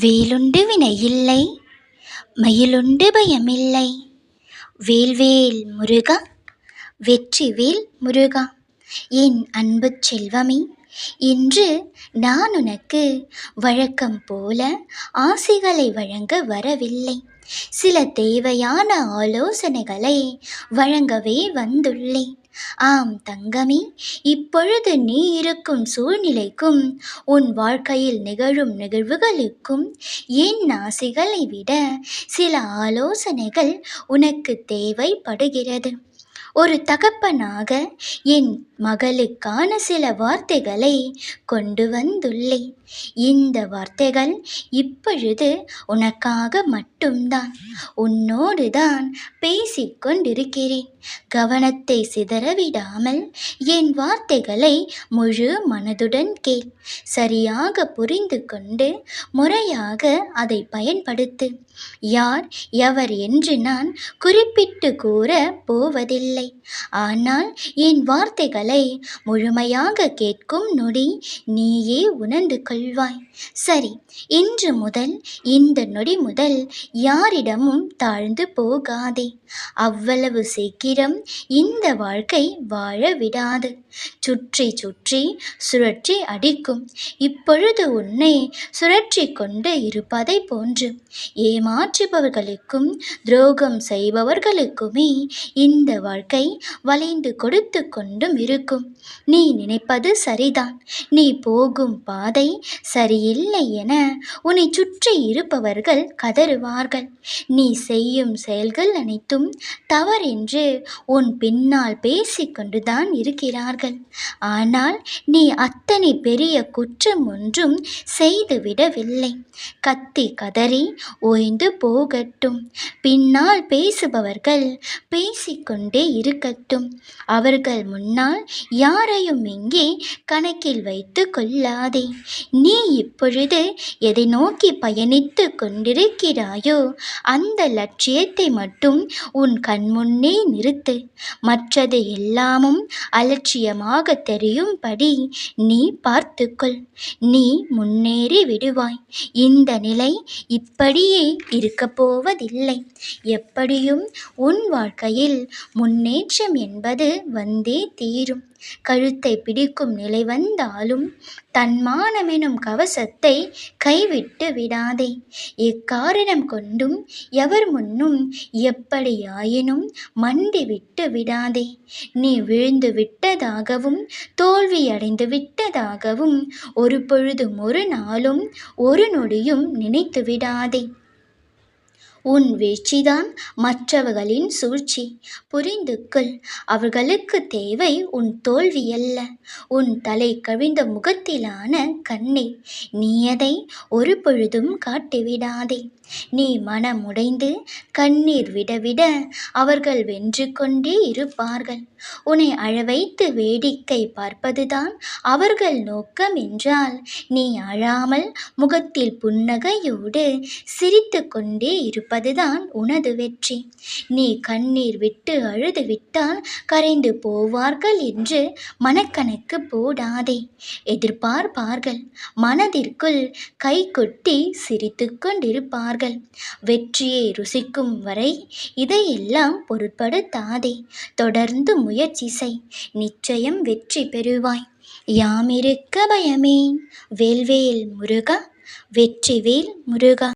வேலுண்டு வினையில்லை மயிலுண்டு பயமில்லை. வேல்வேல் முருகா வெற்றிவேல் முருகா. என் அன்பு செல்வமே இன்று நான் உனக்கு வழக்கம் போல ஆசைகளை வழங்க வரவில்லை. சில தேவையான ஆலோசனைகளை வழங்கவே வந்துள்ளேன். ஆம் தங்கமே இப்பொழுது நீ இருக்கும் சூழ்நிலைக்கும் உன் வாழ்க்கையில் நிகழும் நிகழ்வுகளுக்கும் என் ஆசைகளை விட சில ஆலோசனைகள் உனக்கு தேவைப்படுகிறது. ஒரு தகப்பனாக என் மகளுக்கான சில வார்த்தைகளை கொண்டு வந்துள்ளேன். இந்த வார்த்தைகள் இப்பொழுது உனக்காக மட்டும்தான். உன்னோடு தான் பேசிக்கொண்டிருக்கிறேன். கவனத்தை சிதறவிடாமல் என் வார்த்தைகளை முழு மனதுடன் கேள். சரியாக புரிந்து கொண்டு முறையாக அதை பயன்படுத்து. யார் எவர் என்று நான் குறிப்பிட்டு கூற போவதில்லை. ஆனால் என் வார்த்தைகளை முழுமையாக கேட்கும் நொடி நீயே உணர்ந்து கொள். கொள்வாய். சரி இன்று முதல் இந்த நொடி முதல் யாரிடமும் தாழ்ந்து போகாதே. அவ்வளவு சீக்கிரம் இந்த வாழ்க்கை வாழ விடாது சுற்றி சுற்றி சுழற்றி அடிக்கும். இப்பொழுது உன்னை சுழற்றி கொண்டு இருப்பதை போன்று ஏமாற்றுபவர்களுக்கும் துரோகம் செய்பவர்களுக்குமே இந்த வாழ்க்கை வளைந்து கொடுத்து கொண்டும் இருக்கும். நீ நினைப்பது சரிதான். நீ போகும் பாதை சரியில்லை என உன்னை சுற்றி இருப்பவர்கள் கதறுவார்கள். நீ செய்யும் செயல்கள் அனைத்தும் தவறென்று உன் பின்னால் பேசிக்கொண்டுதான் இருக்கிறார்கள். ஆனால் நீ அத்தனை பெரிய குற்றம் ஒன்றும் செய்துவிடவில்லை கத்தி கதறி ஓய்ந்து போகட்டும். பின்னால் பேசுபவர்கள் பேசிக்கொண்டே இருக்கட்டும். அவர்கள் முன்னால் யாரையும் இங்கே கணக்கில் வைத்து கொள்ளாதே. நீ இப்பொழுது எதை நோக்கி பயணித்து கொண்டிருக்கிறாயோ அந்த லட்சியத்தை மட்டும் உன் கண்முன்னே நிறுத்து. மற்றது எல்லாமும் அலட்சியமாக தெரியும்படி நீ பார்த்துக்கொள். நீ முன்னேறி விடுவாய். இந்த நிலை இப்படியே இருக்கப் போவதில்லை. எப்படியும் உன் வாழ்க்கையில் முன்னேற்றம் என்பது வந்தே தீரும். கழுத்தை பிடிக்கும் நிலை வந்தாலும் தன்மானமெனும் கவசத்தை கைவிட்டு விடாதே. எக்காரணம் கொண்டும் எவர் முன்னும் எப்படியாயினும் மண்டி விட்டு விடாதே. நீ விழுந்து விட்டதாகவும் தோல்வியடைந்து விட்டதாகவும் ஒரு பொழுதும் ஒரு நாளும் ஒரு நொடியும் நினைத்து விடாதே. உன் வீழ்ச்சிதான் மற்றவர்களின் சூழ்ச்சி. புரிந்து கொள் அவர்களுக்கு தேவை உன் தோல்வியல்ல உன் தலை கவிழ்ந்த முகத்திலான கண்ணீர் நீ அதை ஒரு பொழுதும் காட்டிவிடாதே. நீ மனமுடைந்து கண்ணீர் விடவிட அவர்கள் வென்று கொண்டே இருப்பார்கள். உன்னை அழவைத்து வேடிக்கை பார்ப்பதுதான் அவர்கள் நோக்கம் என்றால் நீ அழாமல் முகத்தில் புன்னகையோடு சிரித்து கொண்டே இருப்பதுதான் உனது வெற்றி. நீ கண்ணீர் விட்டு அழுது விட்டால் கரைந்து போவார்கள் என்று மனக்கணக்கு போடாதே. எதிர்பார்ப்பார்கள். மனதிற்குள் கை கொட்டி சிரித்து கொண்டிருப்பார்கள். வெற்றியை ருசிக்கும் வரை இதையெல்லாம் பொருட்படுத்தாதே. தொடர்ந்து முயற்சி செய். நிச்சயம் வெற்றி பெறுவாய். யாமிருக்க பயமே. வேல்வேல் முருகா வெற்றிவேல் முருகா.